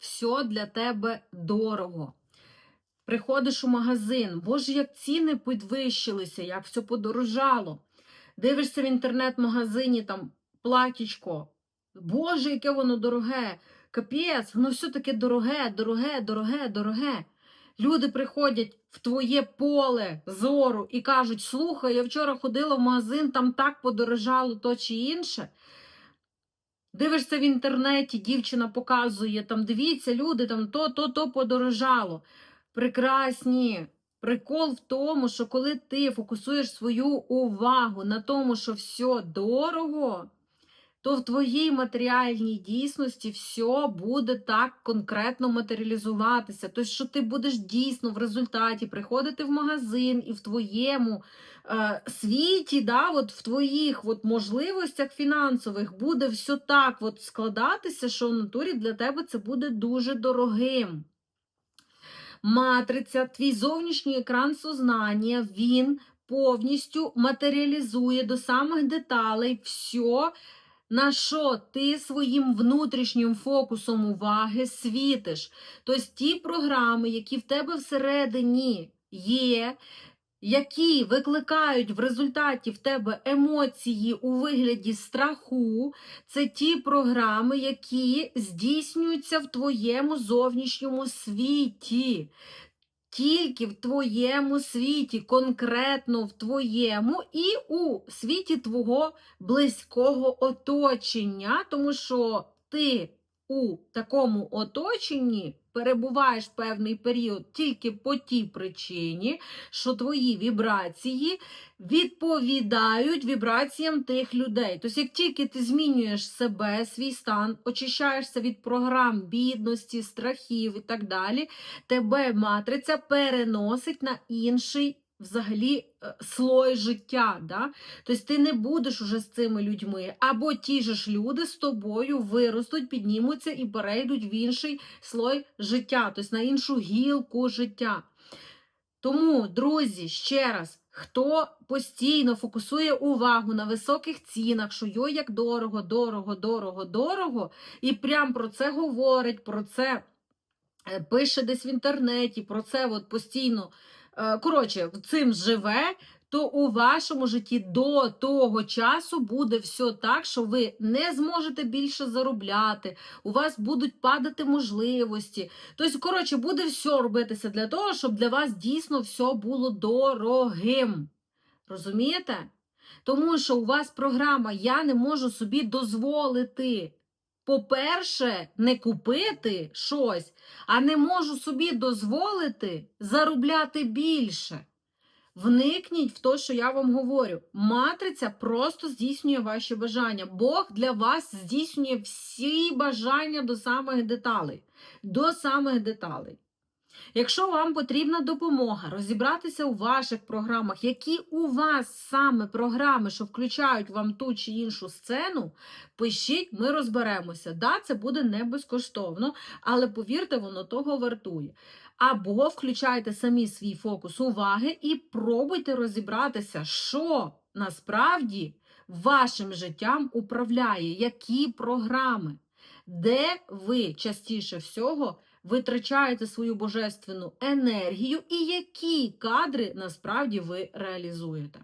все для тебе дорого. Приходиш у магазин, боже, як ціни підвищилися, як все подорожало. Дивишся в інтернет-магазині там платічко. Боже, яке воно дороге. Капець, воно все таке дороге, дороге, дороге, дороге. Люди приходять в твоє поле зору і кажуть: слухай, я вчора ходила в магазин, там так подорожало то чи інше. Дивишся в інтернеті, дівчина показує, там дивіться, люди, там то, то, то подорожало. Прекрасні. Прикол в тому, що коли ти фокусуєш свою увагу на тому, що все дорого, то в твоїй матеріальній дійсності все буде так конкретно матеріалізуватися. Тобто, що ти будеш дійсно в результаті приходити в магазин і в твоєму е, світі, да, от в твоїх от можливостях фінансових буде все так от складатися, що в натурі для тебе це буде дуже дорогим. Матриця, твій зовнішній екран сознання, він повністю матеріалізує до самих деталей все, на що ти своїм внутрішнім фокусом уваги світиш. Тобто ті програми, які в тебе всередині є, які викликають в результаті в тебе емоції у вигляді страху, це ті програми, які здійснюються в твоєму зовнішньому світі. Тільки в твоєму світі, конкретно в твоєму і у світі твого близького оточення, тому що ти у такому оточенні перебуваєш певний період тільки по тій причині, що твої вібрації відповідають вібраціям тих людей. Тобто, як тільки ти змінюєш себе, свій стан, очищаєшся від програм бідності, страхів і так далі, тебе матриця переносить на інший. Взагалі е, слой життя, да? тобто ти не будеш уже з цими людьми, або ті ж люди з тобою виростуть, піднімуться і перейдуть в інший слой життя, тобто на іншу гілку життя. Тому, друзі, ще раз, хто постійно фокусує увагу на високих цінах, що йой, як дорого, дорого, дорого, дорого, і прям про це говорить, про це е, пише десь в інтернеті, про це от постійно, коротше, цим живе. То у вашому житті до того часу буде все так, що ви не зможете більше заробляти, у вас будуть падати можливості. Тобто, коротше, буде все робитися для того, щоб для вас дійсно все було дорогим. Розумієте? Тому що у вас програма Я не можу собі дозволити. По-перше, не купити щось, а не можу собі дозволити заробляти більше. Вникніть в те, що я вам говорю. Матриця просто здійснює ваші бажання. Бог для вас здійснює всі бажання до самих деталей. До самих деталей. Якщо вам потрібна допомога розібратися у ваших програмах, які у вас саме програми, що включають вам ту чи іншу сцену, пишіть, ми розберемося. Да, це буде не безкоштовно, але повірте, воно того вартує. Або включайте самі свій фокус уваги і пробуйте розібратися, що насправді вашим життям управляє, які програми, де ви частіше всього витрачаєте свою божественну енергію і які кадри насправді ви реалізуєте.